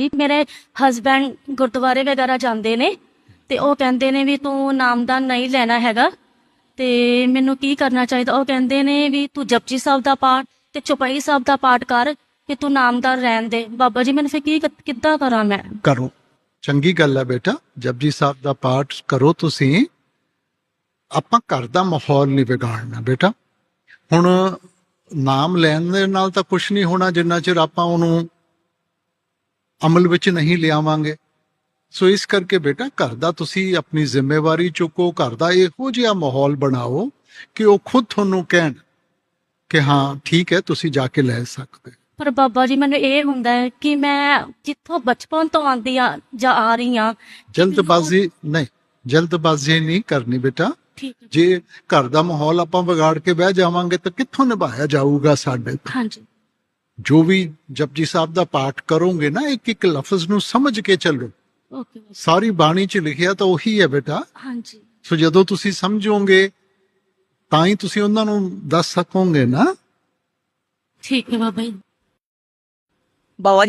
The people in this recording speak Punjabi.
ਜੀ ਮੇਰੇ ਹਸਬੰਡ ਗੁਰਦੁਆਰੇ ਵਗੈਰਾ ਜਾਂਦੇ ਨੇ ਤੇ ਉਹ ਕਹਿੰਦੇ ਨੇ ਵੀ ਤੂੰ ਨਾਮਦਾਨ ਨਹੀਂ ਲੈਣਾ ਹੈਗਾ ਤੇ ਮੈਨੂੰ ਕੀ ਕਰਨਾ ਚਾਹੀਦਾ? ਉਹ ਕਹਿੰਦੇ ਨੇ ਵੀ ਤੂੰ ਜਪਜੀ ਸਾਹਿਬ ਦਾ ਪਾਠ ਤੇ ਚੁਪਈ ਸਾਹਿਬ ਦਾ ਪਾਠ ਕਰ ਕਿ ਤੂੰ ਨਾਮਦਾਨ ਰਹਿਣ ਦੇ। ਬਾਬਾ ਜੀ, ਮੈਨੂੰ ਫਿਰ ਕੀ ਕਿੱਦਾਂ ਕਰਾਂ ਮੈਂ? ਕਰੋ। ਚੰਗੀ ਗੱਲ ਹੈ ਬੇਟਾ, ਜਪਜੀ ਸਾਹਿਬ ਦਾ ਪਾਠ ਕਰੋ ਤੁਸੀਂ। ਆਪਾਂ ਘਰ ਦਾ ਮਾਹੌਲ ਨਹੀਂ ਵਿਗਾੜਨਾ ਬੇਟਾ। ਹੁਣ ਨਾਮ ਲੈਣ ਦੇ ਨਾਲ ਤਾਂ ਕੁਝ ਨਹੀਂ ਹੋਣਾ, ਜਿੰਨਾ ਚਿਰ ਆਪਾਂ ਉਹਨੂੰ ਅਮਲ ਵਿੱਚ ਨਹੀਂ ਲਿਆਵਾਂਗੇ। ਸੋ ਇਸ ਕਰਕੇ ਬੇਟਾ ਘਰ ਦਾ ਤੁਸੀਂ ਆਪਣੀ ਜ਼ਿੰਮੇਵਾਰੀ ਚੁੱਕੋ ਘਰ ਦਾ ਇਹੋ ਜਿਹਾ ਮਾਹੌਲ ਬਣਾਓ ਕਿ ਉਹ ਖੁਦ ਤੁਹਾਨੂੰ ਕਹਿਣ ਕਿ ਹਾਂ ਠੀਕ ਹੈ ਤੁਸੀਂ ਜਾ ਕੇ ਲੈ ਸਕਦੇ। ਪਰ ਬਾਬਾ ਜੀ ਮੈਨੂੰ ਇਹ ਹੁੰਦਾ ਹੈ ਕਿ ਮੈਂ ਜਿੱਥੋਂ ਬਚਪਨ ਤੋਂ ਆਂਦੀ ਆ ਜਾਂ ਆ ਰਹੀ ਆ ਜਲਦਬਾਜ਼ੀ ਨਹੀਂ ਜਲਦਬਾਜ਼ੀ ਨਹੀਂ ਕਰਨੀ ਬੇਟਾ। ਜੇ ਘਰ ਦਾ ਮਾਹੌਲ ਆਪਾਂ ਵਿਗਾੜ ਕੇ ਬਹਿ ਜਾਵਾਂਗੇ ਤਾਂ ਕਿੱਥੋਂ ਨਿਭਾਇਆ ਜਾਊਗਾ ਸਾਡੇ? ਹਾਂਜੀ। ਜੋ ਵੀ ਜਪਜੀ ਸਾਹਿਬ ਦਾ ਪਾਠ ਕਰੋਗੇ ਨਾ ਇੱਕ ਇੱਕ ਲਫ਼ਜ਼ ਨੂੰ ਸਮਝ ਕੇ ਚੱਲੋ। ਓਕੇ ਸਾਰੀ ਬਾਣੀ 'ਚ ਲਿਖਿਆ ਤਾਂ ਉਹੀ ਹੈ ਬੇਟਾ। ਹਾਂਜੀ। ਸੋ ਜਦੋਂ ਤੁਸੀਂ ਸਮਝੋਗੇ ਤਾਂ ਹੀ ਤੁਸੀਂ ਉਹਨਾਂ ਨੂੰ ਦੱਸ ਸਕੋਗੇ ਨਾ। ਠੀਕ ਹੈ ਬਾਬਾ ਜੀ। ਬਾਬਾ ਜੀ